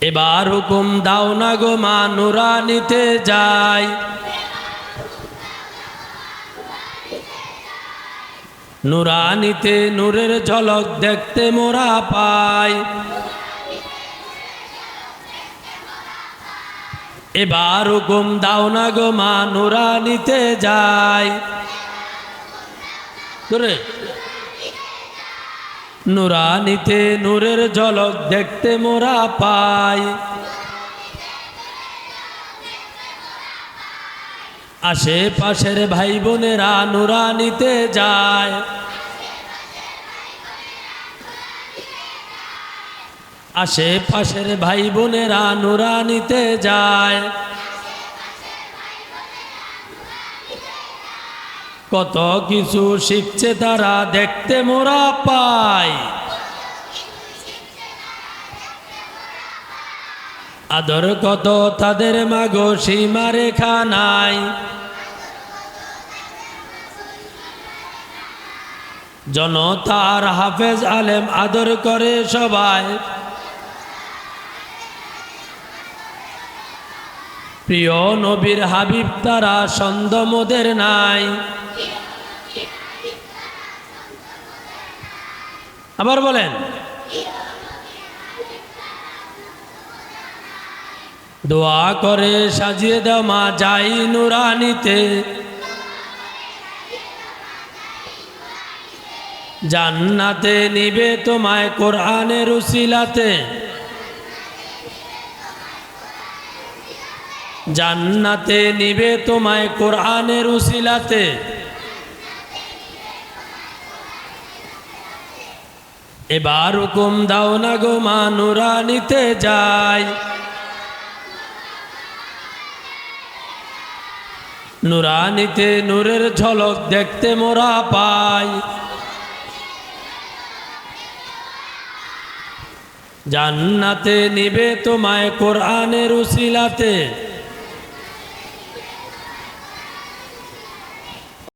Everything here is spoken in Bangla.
এবার হুকুম দাও না গো মা নুরানিতে যাই। নুরানিতে নূরের ঝলক দেখতে মোরা পাই। এবার হুকুম দাও না গো মা নুরানিতে যাই। নুরানিতে নূরের ঝলক দেখতে মোরা পাই। আশেপাশের ভাই বোনেরা নুরানিতে যায়। আশেপাশের ভাই বোনেরা নুরানিতে যায়। কত কিছু শিখছে তারা দেখতে মোরা পায়। আদর কত তাদের মাগো সীমা রেখা নাই। জনতার হাফেজ আলেম আদর করে সবাই। প্রিয় নবীর হাবিব তারা সন্দমদের নাই। আবার বলেন। দোয়া করে সাজিয়ে দাও মা যাই নুরানিতে। জান্নাতে নিবে তোমায় কোরআনের উসিলাতে। জান্নাতে নিবে তোমায় কোরআনের উসিলাতে। এবার হুকুম দাও না গো মা নুরানিতে যায় নুরানিতে নূরের ঝলক দেখতে মোরা পাই। জান্নাতে নিবে তোমায় কোরআনের উসিলাতে।